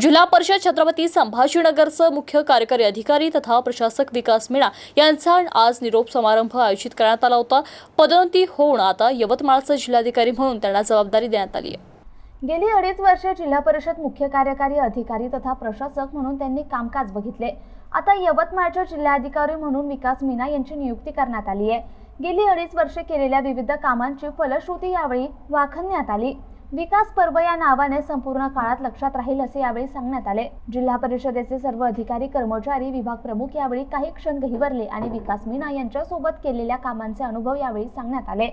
जिल्हा परिषद छत्रपती संभाजीनगरचं मुख्य कार्यकारी अधिकारी तथा प्रशासक विकास मीणा यांचा आज निरोप समारंभ आयोजित करण्यात आला होता. पदोन्नती होऊन आता यवतमाळचं जिल्हाधिकारी म्हणून त्यांना जबाबदारी देण्यात आली आहे. गेली अडीच वर्षे जिल्हा परिषद मुख्य कार्यकारी अधिकारी तथा प्रशासक म्हणून त्यांनी कामकाज बघितले. आता यवतमाळच्या जिल्हाधिकारी म्हणून विकास मीना यांची नियुक्ती करण्यात आली आहे. गेली अडीच वर्षे केलेल्या विविध कामांची फलश्रुती यावेळी वाखणण्यात आली. विकास पर्व या नावाने संपूर्ण काळात लक्षात राहील असे यावेळी सांगण्यात आले. जिल्हा परिषदेचे सर्व अधिकारी कर्मचारी विभाग प्रमुख यावेळी काही क्षण गहिवरले आणि विकास मीना यांच्या सोबत केलेल्या कामांचे अनुभव यावेळी सांगण्यात आले.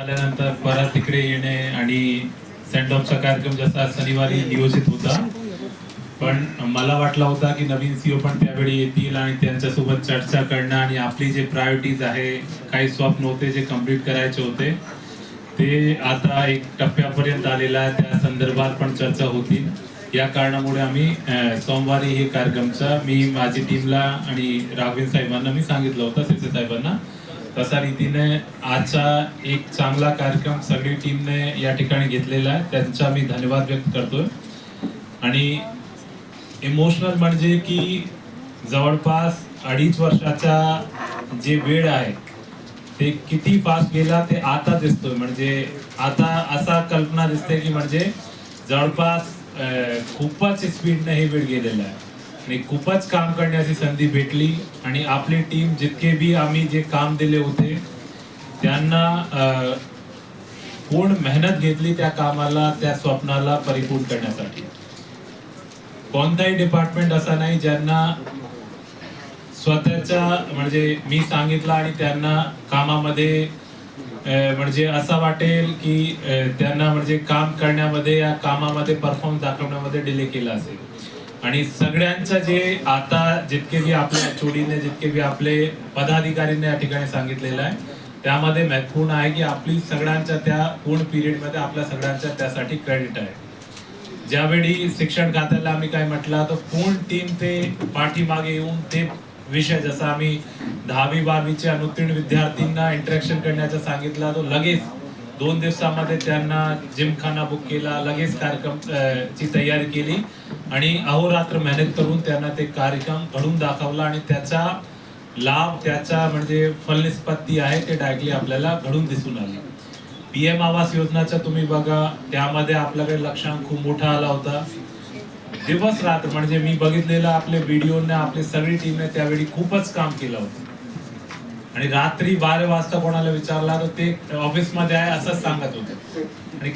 आल्यानंतर परत तिकडे येणे आणि सेंड ऑफचा कार्यक्रम जसा शनिवारी नियोजित होता पण मला वाटला होता की नवीन सीओ पण त्यावेळी येतील आणि त्यांच्यासोबत चर्चा करणं आणि आपली जे प्रायोरिटीज आहे काही स्वप्न होते जे कंप्लीट करायचे होते ते आता एक टप्प्यापर्यंत आलेला आहे त्या संदर्भात पण चर्चा होतील. या कारणामुळे आम्ही सोमवारी हे कार्यक्रमचा मी माझी टीमला आणि राघवेंद्र साहेबांना मी सांगितलं होतं सिसे साहेबांना. तसा रीतीने आजचा एक चांगला कार्यक्रम सगळी टीमने या ठिकाणी घेतलेला आहे. त्यांचा मी धन्यवाद व्यक्त करतोय. आणि इमोशनल म्हणजे की जवळपास अडीच वर्षाचा जे वेळ आहे ते किती फास्ट गेला ते आता दिसतोय. म्हणजे आता असा कल्पना दिसते की म्हणजे जवळपास खूपच स्पीडनं हे वेळ गेलेला आहे. आणि खूपच काम करण्याची संधी भेटली आणि आपली टीम जितके बी आम्ही जे काम दिले होते त्यांना अं, पूर्ण मेहनत घेतली त्या कामाला त्या स्वप्नाला परिपूर्ण करण्यासाठी. कोणताही डिपार्टमेंट असा नाही ज्यांना स्वतःच्या म्हणजे मी सांगितलं आणि त्यांना कामामध्ये म्हणजे असं वाटेल की त्यांना म्हणजे काम करण्यामध्ये या कामामध्ये परफॉर्म दाखवण्यामध्ये डिले केला असेल. आणि सगळ्यांचं जे आता जितके बी आपल्या चोडीने जितके बी आपले पदाधिकारीने या ठिकाणी सांगितलेलं आहे त्यामध्ये महत्त्वपूर्ण आहे की आपली सगळ्यांच्या त्या पूर्ण पिरियडमध्ये आपल्या सगळ्यांच्या त्यासाठी क्रेडिट आहे. ज्यावेळी शिक्षण खात्याला आम्ही काय म्हटलं तर पूर्ण टीम ते पाठीमागे येऊन ते विषय जसा आम्ही दहावी बारावीचे अनुत्तीर्ण विद्यार्थ्यांना इंटरॅक्शन करण्याचा सांगितला तो लगेच दोन दिवसामध्ये त्यांना जिमखाना बुक केला लगेच कार्यक्रम ची तयारी केली आणि अहोरात्र मेहनत करून त्यांना ते कार्यक्रम घडून दाखवला आणि त्याचा लाभ त्याचा म्हणजे फलनिष्पत्ती आहे ते डायरेक्टली आपल्याला घडून दिसून आली. पीएम आवास योजनाचा तुम्ही बघा त्यामध्ये आपल्याकडे लक्षांक खूप मोठा आला होता. दिवस रात्र म्हणजे मी बघितलेलं आपले व्हिडिओने आपली सगळी टीमने त्यावेळी खूपच काम केलं होतं. आणि रात्री बारा वाजता कोणाला विचारला तर ते ऑफिसमध्ये आहे असंच सांगत होते. आणि